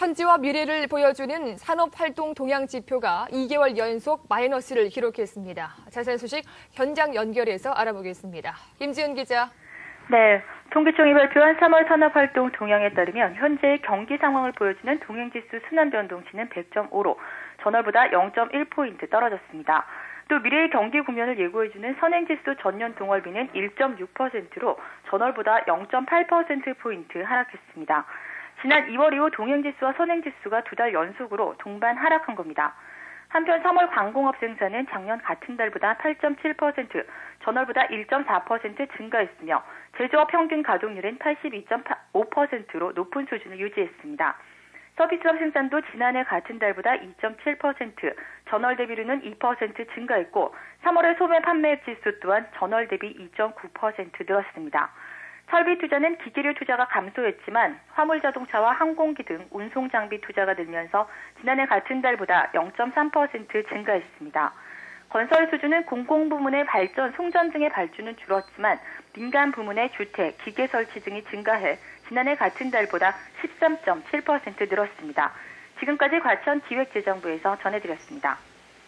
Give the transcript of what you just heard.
현재와 미래를 보여주는 산업활동 동향 지표가 2개월 연속 마이너스를 기록했습니다. 자세한 소식 현장 연결해서 알아보겠습니다. 김지은 기자. 네, 통계청이 발표한 3월 산업활동 동향에 따르면 현재의 경기 상황을 보여주는 동행지수 순환변동치는 100.5로 전월보다 0.1포인트 떨어졌습니다. 또 미래의 경기 국면을 예고해주는 선행지수 전년 동월비는 1.6%로 전월보다 0.8%포인트 하락했습니다. 지난 2월 이후 동행지수와 선행지수가 두 달 연속으로 동반 하락한 겁니다. 한편 3월 광공업 생산은 작년 같은 달보다 8.7%, 전월보다 1.4% 증가했으며 제조업 평균 가동률은 82.5%로 높은 수준을 유지했습니다. 서비스업 생산도 지난해 같은 달보다 2.7%, 전월 대비로는 2% 증가했고 3월의 소매 판매액 지수 또한 전월 대비 2.9% 늘었습니다. 설비 투자는 기계류 투자가 감소했지만 화물 자동차와 항공기 등 운송 장비 투자가 늘면서 지난해 같은 달보다 0.3% 증가했습니다. 건설 수주는 공공부문의 발전, 송전 등의 발주는 줄었지만 민간 부문의 주택, 기계 설치 등이 증가해 지난해 같은 달보다 13.7% 늘었습니다. 지금까지 과천 기획재정부에서 전해드렸습니다.